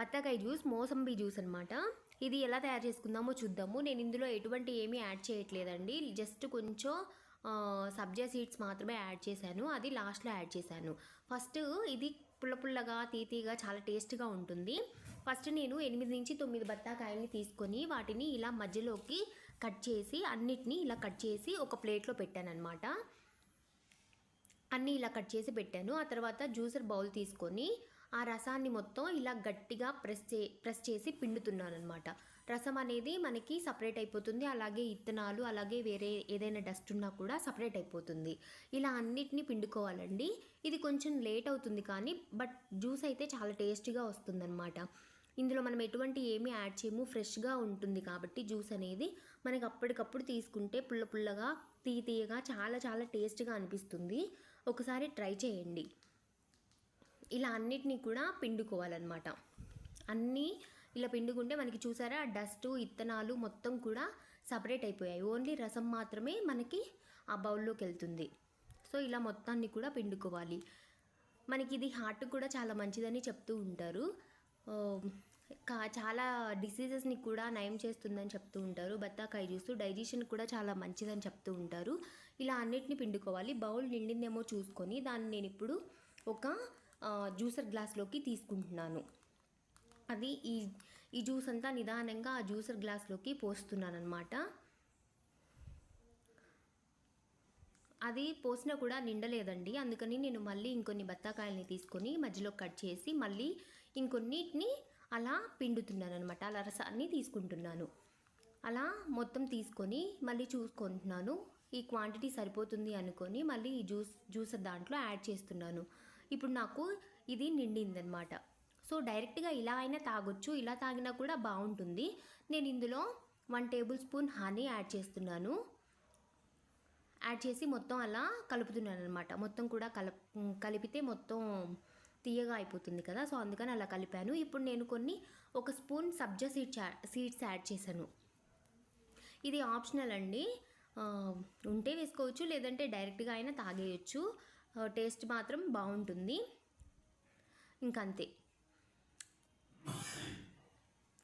బత్తాకాయ juice mosambi juice అనమాట ఇది ఎలా తయారు చేసుకుందామో చూద్దాము. నేను ఇందులో ఎటువంటి ఏమీ యాడ్ చేయట్లేదండి. జస్ట్ కొంచెం సబ్జా సీడ్స్ మాత్రమే యాడ్ చేశాను. అది లాస్ట్లో యాడ్ చేశాను. ఫస్ట్ ఇది పుల్ల పుల్లగా తీతీగా చాలా టేస్ట్గా ఉంటుంది. ఫస్ట్ నేను ఎనిమిది నుంచి తొమ్మిది బత్తాకాయల్ని తీసుకొని వాటిని ఇలా మధ్యలోకి కట్ చేసి అన్నిటినీ ఇలా కట్ చేసి ఒక ప్లేట్లో పెట్టాను అనమాట అన్నీ ఇలా కట్ చేసి పెట్టాను. ఆ తర్వాత జ్యూసర్ బౌల్ తీసుకొని ఆ రసాన్ని మొత్తం ఇలా గట్టిగా ప్రెస్ చే ప్రెస్ చేసి పిండుతున్నాను అనమాట రసం అనేది మనకి సపరేట్ అయిపోతుంది. అలాగే ఇత్తనాలు అలాగే వేరే ఏదైనా డస్ట్ ఉన్నా కూడా సపరేట్ అయిపోతుంది. ఇలా అన్నిటిని పిండుకోవాలండి. ఇది కొంచెం లేట్ అవుతుంది కానీ బట్ జ్యూస్ అయితే చాలా టేస్టీగా వస్తుందన్నమాట. ఇందులో మనం ఎటువంటి ఏమీ యాడ్ చేయము. ఫ్రెష్గా ఉంటుంది కాబట్టి జ్యూస్ అనేది మనకి అప్పటికప్పుడు తీసుకుంటే పుల్ల పుల్లగా తీ తీయగా చాలా చాలా టేస్ట్గా అనిపిస్తుంది. ఒకసారి ట్రై చేయండి. ఇలా అన్నిటినీ కూడా పిండుకోవాలన్నమాట. అన్నీ ఇలా పిండుకుంటే మనకి చూసారా డస్ట్ ఇత్తనాలు మొత్తం కూడా సపరేట్ అయిపోయాయి. ఓన్లీ రసం మాత్రమే మనకి ఆ బౌల్లోకి వెళ్తుంది. సో ఇలా మొత్తాన్ని కూడా పిండుకోవాలి. మనకి ఇది హార్ట్ కూడా చాలా మంచిదని చెప్తూ ఉంటారు. కా చాలా డిసీజెస్ని కూడా నయం చేస్తుందని చెప్తూ ఉంటారు. బత్తాకాయ జ్యూస్ డైజెషన్ కూడా చాలా మంచిదని చెప్తూ ఉంటారు. ఇలా అన్నిటిని పిండుకోవాలి. బౌల్ నిండిందేమో చూసుకొని దాన్ని నేను ఇప్పుడు ఒక జ్యూసర్ గ్లాస్లోకి తీసుకుంటున్నాను. అది ఈ ఈ జ్యూస్ అంతా నిదానంగా ఆ జ్యూసర్ గ్లాస్లోకి పోస్తున్నాను అనమాట అది పోసినా కూడా నిండలేదండి. అందుకని నేను మళ్ళీ ఇంకొన్ని బత్తాకాయల్ని తీసుకొని మధ్యలో కట్ చేసి మళ్ళీ ఇంకొన్నిటిని అలా పిండుతున్నాను అనమాట అలా రసాన్ని తీసుకుంటున్నాను. అలా మొత్తం తీసుకొని మళ్ళీ చూసుకుంటున్నాను. ఈ క్వాంటిటీ సరిపోతుంది అనుకొని మళ్ళీ ఈ జ్యూస్ జ్యూసర్ దాంట్లో యాడ్ చేస్తున్నాను. ఇప్పుడు నాకు ఇది నిండిందనమాట సో డైరెక్ట్గా ఇలా అయినా తాగొచ్చు ఇలా తాగినా కూడా బాగుంటుంది. నేను ఇందులో one tablespoon honey add చేస్తున్నాను. యాడ్ చేసి మొత్తం అలా కలుపుతున్నాను అనమాట మొత్తం కూడా కల కలిపితే మొత్తం తీయగా అయిపోతుంది కదా సో అందుకని అలా కలిపాను. ఇప్పుడు నేను కొన్ని ఒక spoon sabja seeds seeds add చేశాను. ఇది ఆప్షనల్ అండి. ఉంటే వేసుకోవచ్చు లేదంటే డైరెక్ట్గా అయినా తాగేయచ్చు. టేస్ట్ మాత్రం బాగుంటుంది. ఇంకంతే.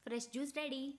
Fresh juice ready.